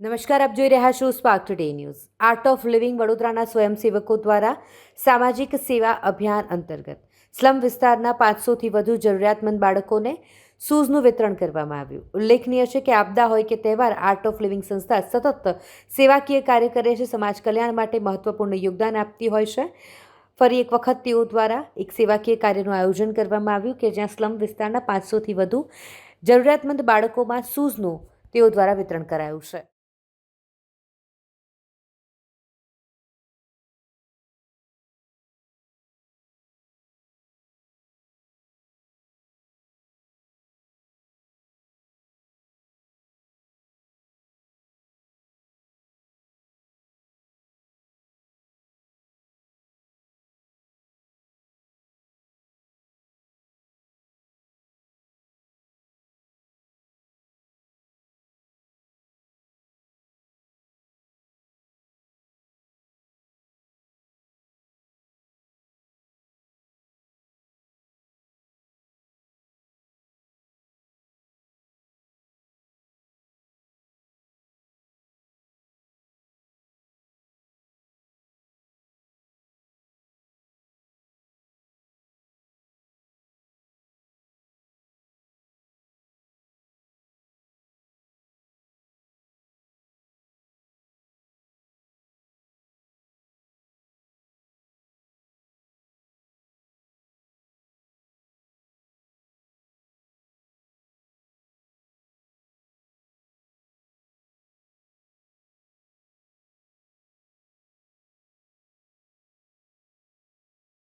નમસ્કાર, આપ જોઈ રહ્યા છો Spark Today news Art of Living વડોદરાના સ્વયંસેવકો દ્વારા સામાજિક સેવા અભિયાન અંતર્ગત સ્લમ વિસ્તારના પાંચસોથી વધુ જરૂરિયાતમંદ બાળકોને શૂઝનું વિતરણ કરવામાં આવ્યું. ઉલ્લેખનીય છે કે આપદા હોય કે તહેવાર આર્ટ ઓફ લિવિંગ સંસ્થા સતત સેવાકીય કાર્ય કરે છે, સમાજ કલ્યાણ માટે મહત્વપૂર્ણ યોગદાન આપતી હોય છે. ફરી એક વખત તેઓ દ્વારા એક સેવાકીય કાર્યનું આયોજન કરવામાં આવ્યું કે જ્યાં સ્લમ વિસ્તારના પાંચસોથી વધુ જરૂરિયાતમંદ બાળકોમાં શૂઝનું તેઓ દ્વારા વિતરણ કરાયું છે.